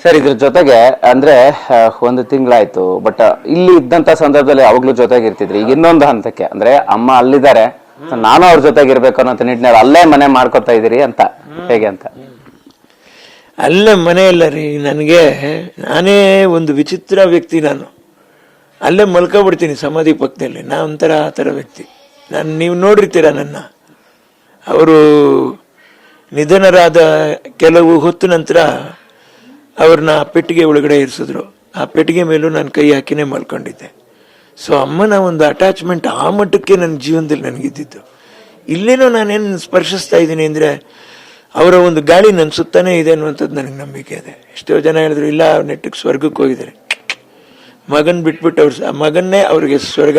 Sir, ಇದ್ರ ಜೊತೆಗೆ ಅಂದ್ರೆ ಒಂದು ತಿಂಗಳಾಯ್ತು ಬಟ್ ಇಲ್ಲಿ ಇದ್ದಂತ ಸಂದರ್ಭದಲ್ಲಿ ಅವಾಗ್ಲೂ ಜೊತೆಗೆ ಇರ್ತಿದ್ರಿ. ಈಗ ಇನ್ನೊಂದು ಹಂತಕ್ಕೆ, ಅಂದ್ರೆ ಅಮ್ಮ ಅಲ್ಲಿದ್ದಾರೆ ನಾನು ಅವ್ರ ಜೊತೆಗೆ ಇರ್ಬೇಕು ಅನ್ನೋ ನಿಟ್ಟಿನಲ್ಲಿ ಅಲ್ಲೇ ಮನೆ ಮಾಡ್ಕೊತಾ ಇದೀರಿ ಅಂತ, ಹೇಗೆ ಅಂತ? ಅಲ್ಲೇ ಮನೆಯಲ್ಲ ರೀ, ನನಗೆ, ನಾನೇ ಒಂದು ವಿಚಿತ್ರ ವ್ಯಕ್ತಿ ನಾನು. ಅಲ್ಲೇ ಮಲ್ಕೊಬಿಡ್ತೀನಿ ಸಮಾಧಿ ಪಕ್ಕದಲ್ಲಿ ನಾ ಒಂಥರ ಆ ಥರ ವ್ಯಕ್ತಿ. ನಾನು ನೀವು ನೋಡಿರ್ತೀರ ನನ್ನ. ಅವರು ನಿಧನರಾದ ಕೆಲವು ಹೊತ್ತು ನಂತರ ಅವ್ರನ್ನ ಆ ಪೆಟ್ಟಿಗೆ ಒಳಗಡೆ ಇರಿಸಿದ್ರು. ಆ ಪೆಟ್ಟಿಗೆ ಮೇಲೂ ನಾನು ಕೈ ಹಾಕಿನೇ ಮಲ್ಕೊಂಡಿದ್ದೆ. ಸೊ ಅಮ್ಮನ ಒಂದು ಅಟ್ಯಾಚ್ಮೆಂಟ್ ಆ ಮಟ್ಟಕ್ಕೆ ನನ್ನ ಜೀವನದಲ್ಲಿ ನನಗಿದ್ದಿತ್ತು ಇಲ್ಲೇನೋ ನಾನೇನು ಸ್ಪರ್ಶಿಸ್ತಾ ಇದ್ದೀನಿ ಅಂದರೆ ಅವರ ಒಂದು ಗಾಳಿ ನನ್ನ ಸುತ್ತಾನೇ ಇದೆ ಅನ್ನುವಂಥದ್ದು ನನಗೆ ನಂಬಿಕೆ ಇದೆ. ಎಷ್ಟೋ ಜನ ಹೇಳಿದ್ರು, ಇಲ್ಲ ನೆಟ್ಟಿಗೆ ಸ್ವರ್ಗಕ್ಕೆ ಹೋಗಿದ್ದಾರೆ. ಮಗನ್ ಬಿಟ್ಬಿಟ್ಟು ಅವ್ರ ಮಗನ್ನೇ ಅವ್ರಿಗೆ ಸ್ವರ್ಗ,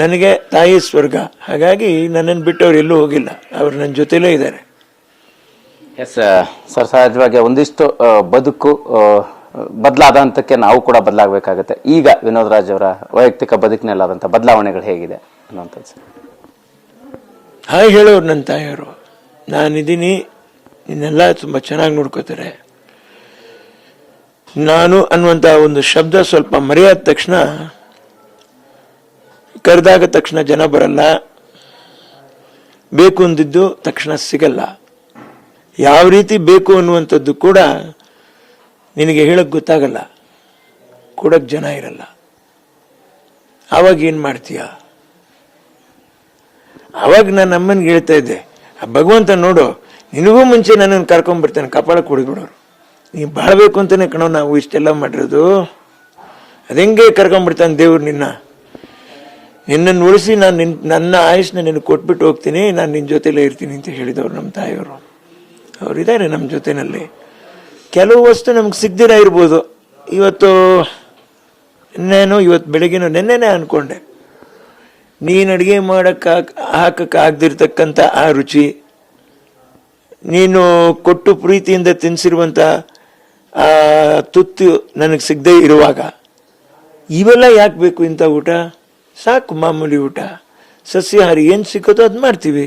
ನನಗೆ ತಾಯಿ ಸ್ವರ್ಗ. ಹಾಗಾಗಿ ನನ್ನನ್ನು ಬಿಟ್ಟು ಅವ್ರು ಎಲ್ಲೂ ಹೋಗಿಲ್ಲ. ಅವ್ರು ನನ್ನ ಜೊತೆಲೇ ಇದ್ದಾರೆ. ಎಸ್ ಸರ್ ಸಹಜವಾಗಿ ಒಂದಿಷ್ಟು ಬದುಕು ಬದಲಾದಂತಕ್ಕೆ ನಾವು ಕೂಡ ಬದಲಾಗಬೇಕಾಗುತ್ತೆ. ಈಗ ವಿನೋದ್ ರಾಜ್ ಅವರ ವೈಯಕ್ತಿಕ ಬದುಕಿನಲ್ಲಾದಂಥ ಬದಲಾವಣೆಗಳು ಹೇಗಿದೆ ಅನ್ನೋಂಥದ್ದು ಹಾಯ್ ಹೇಳೋರು ನನ್ನ ತಾಯಿಯವರು. ನಾನಿದ್ದೀನಿ, ನಿನ್ನೆಲ್ಲ ತುಂಬ ಚೆನ್ನಾಗಿ ನೋಡ್ಕೋತಾರೆ. ನಾನು ಅನ್ನುವಂಥ ಒಂದು ಶಬ್ದ ಸ್ವಲ್ಪ ಮರೆಯಾದ ತಕ್ಷಣ, ಕರೆದಾಗ ತಕ್ಷಣ ಜನ ಬರಲ್ಲ. ಬೇಕು ಅಂದಿದ್ದು ತಕ್ಷಣ ಸಿಗಲ್ಲ. ಯಾವ ರೀತಿ ಬೇಕು ಅನ್ನುವಂಥದ್ದು ಕೂಡ ನಿನಗೆ ಹೇಳಕ್ ಗೊತ್ತಾಗಲ್ಲ. ಕೊಡಕ್ ಜನ ಇರಲ್ಲ. ಆವಾಗ ಏನು ಮಾಡ್ತೀಯ? ಅವಾಗ ನಾನು ಅಮ್ಮನಿಗೆ ಹೇಳ್ತಾ ಇದ್ದೆ, ಆ ಭಗವಂತ ನೋಡು, ನಿನಗೂ ಮುಂಚೆ ನನ್ನನ್ನು ಕಪಾಳ ಕಪಾಳಕ್ಕೆ ನೀವು ಬಾಳ್ಬೇಕು ಅಂತಾನೆ ಕಣೋ, ನಾವು ಇಷ್ಟೆಲ್ಲ ಮಾಡಿರೋದು. ಅದೆಂಗೆ ಕರ್ಕೊಂಡ್ಬಿಡ್ತಾನೆ ದೇವ್ರು ನಿನ್ನ? ನಿನ್ನನ್ನು ಉಳಿಸಿ ನಾನು ನಿನ್ನ ನನ್ನ ಆಯಸ್ಸನ್ನ ನಿನಗೆ ಕೊಟ್ಬಿಟ್ಟು ಹೋಗ್ತೀನಿ, ನಾನು ನಿನ್ನ ಜೊತೆಲೇ ಇರ್ತೀನಿ ಅಂತ ಹೇಳಿದವರು ನಮ್ಮ ತಾಯಿಯವರು. ಅವರಿದ್ದಾರೆ ನಮ್ಮ ಜೊತೆಯಲ್ಲಿ ಕೆಲವು ವಸ್ತು ನಮ್ಗೆ ಸಿಗ್ದಿರ ಇರ್ಬೋದು. ಇವತ್ತು ನಿನ್ನೇನು, ಇವತ್ತು ಬೆಳಗ್ಗೆನೂ ನೆನ್ನೆನೇ ಅಂದ್ಕೊಂಡೆ ನೀನು ಅಡುಗೆ ಮಾಡೋಕ್ಕೆ ಹಾಕಕ್ಕೆ ಆಗದಿರ್ತಕ್ಕಂಥ ಆ ರುಚಿ, ನೀನು ಕೊಟ್ಟು ಪ್ರೀತಿಯಿಂದ ತಿನ್ನಿಸಿರುವಂಥ ಆ ತುತ್ತು ನನಗೆ ಸಿಗದೆ ಇರುವಾಗ, ಇವೆಲ್ಲ ಯಾಕೆ ಬೇಕು ಇಂಥ ಊಟ? ಸಾಕು ಮಾಮೂಲಿ ಊಟ. ಸಸ್ಯಾಹಾರಿ ಏನು ಸಿಕ್ಕತ್ತೋ ಅದು ಮಾಡ್ತೀವಿ.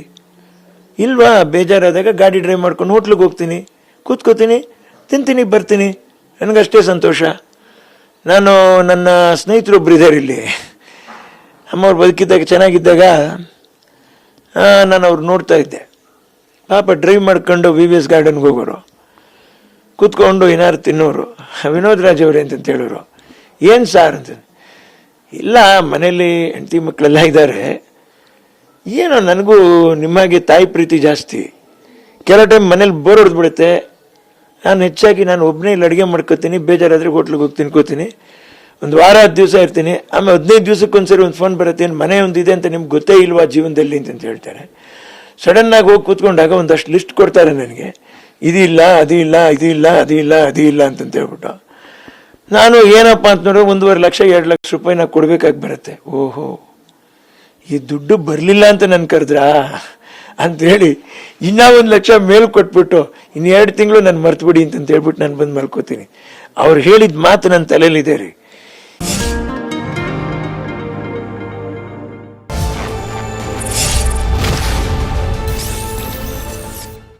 ಇಲ್ವಾ, ಬೇಜಾರಾದಾಗ ಗಾಡಿ ಡ್ರೈವ್ ಮಾಡ್ಕೊಂಡು ಹೋಟ್ಲಿಗೆ ಹೋಗ್ತೀನಿ. ಕೂತ್ಕೋತೀನಿ, ತಿಂತೀನಿ, ಬರ್ತೀನಿ. ನನಗಷ್ಟೇ ಸಂತೋಷ. ನಾನು ನನ್ನ ಸ್ನೇಹಿತರೊಬ್ಬರು ಇದ್ದಾರೆ ಇಲ್ಲಿ. ಅಮ್ಮವ್ರು ಬದುಕಿದ್ದಾಗ, ಚೆನ್ನಾಗಿದ್ದಾಗ ನಾನು ಅವ್ರು ನೋಡ್ತಾ ಇದ್ದೆ. ಪಾಪ ಡ್ರೈವ್ ಮಾಡ್ಕೊಂಡು ವಿ ವಿ ಎಸ್ ಗಾರ್ಡನ್ಗೆ ಹೋಗೋರು. ಕೂತ್ಕೊಂಡು ಏನಾರು ತಿನ್ನೋರು. ವಿನೋದ್ ರಾಜ್ ಅವರೇ ಅಂತ ಹೇಳೋರು. ಏನು ಸಾರ್ ಅಂತ ಇಲ್ಲ ಮನೇಲಿ ಹೆಂಡತಿ ಮಕ್ಕಳೆಲ್ಲ ಇದ್ದಾರೆ. ಏನೋ ನನಗೂ ನಿಮಗೆ ತಾಯಿ ಪ್ರೀತಿ ಜಾಸ್ತಿ. ಕೆಲವು ಟೈಮ್ ಮನೇಲಿ ಬೋರ್ ಹೊಡೆದ್ಬಿಡುತ್ತೆ. ನಾನು ಹೆಚ್ಚಾಗಿ ನಾನು ಒಬ್ಬನೇ ಇಲ್ಲಿ ಅಡುಗೆ ಮಾಡ್ಕೋತೀನಿ ಬೇಜಾರಾದ್ರೆ ಹೋಟ್ಲಿಗೆ ಹೋಗಿ ತಿನ್ಕೋತೀನಿ. ಒಂದು ವಾರ ಹತ್ತು ದಿವಸ ಇರ್ತೀನಿ. ಆಮೇಲೆ ಹದಿನೈದು ದಿವಸಕ್ಕೊಂದ್ಸರಿ ಒಂದು ಫೋನ್ ಬರುತ್ತೆ, ಏನು ಮನೆ ಒಂದಿದೆ ಅಂತ ನಿಮ್ಗೆ ಗೊತ್ತೇ ಇಲ್ವಾ ಜೀವನದಲ್ಲಿ ಅಂತ ಹೇಳ್ತಾರೆ. ಸಡನ್ನಾಗಿ ಹೋಗಿ ಕೂತ್ಕೊಂಡಾಗ ಒಂದಷ್ಟು ಲಿಸ್ಟ್ ಕೊಡ್ತಾರೆ ನನಗೆ. ಇದು ಇಲ್ಲ, ಅದು ಇಲ್ಲ, ಇದು ಇಲ್ಲ, ಅದು ಇಲ್ಲ ಅದು ಇಲ್ಲ ಅಂತಂತ ಹೇಳ್ಬಿಟ್ಟು. ನಾನು ಏನಪ್ಪ ಅಂತ ಅಂತಂದ್ರೆ ಒಂದೂವರೆ ಲಕ್ಷ, ಎರಡು ಲಕ್ಷ ರೂಪಾಯಿ ನಾವು ಕೊಡ್ಬೇಕಾಗಿ ಬರುತ್ತೆ. ಓಹೋ. ಈ ದುಡ್ಡು ಬರಲಿಲ್ಲ ಅಂತ ನನ್ ಕರೆದ್ರಾ? ಹೇಳಿ ಇನ್ನ ಒಂದು ಲಕ್ಷ ಮೇಲ್ ಕೊಟ್ಬಿಟ್ಟು ಇನ್ನೆರಡು ತಿಂಗಳು ನಾನು ಮರ್ತು ಬಿಡಿ ಅಂತ ಹೇಳ್ಬಿಟ್ಟು ನಾನು ಬಂದು ಮಲ್ಕೋತೀನಿ. ಅವ್ರು ಹೇಳಿದ ಮಾತು ನನ್ನ ತಲೆಯಲ್ಲಿದೆ ರೀ.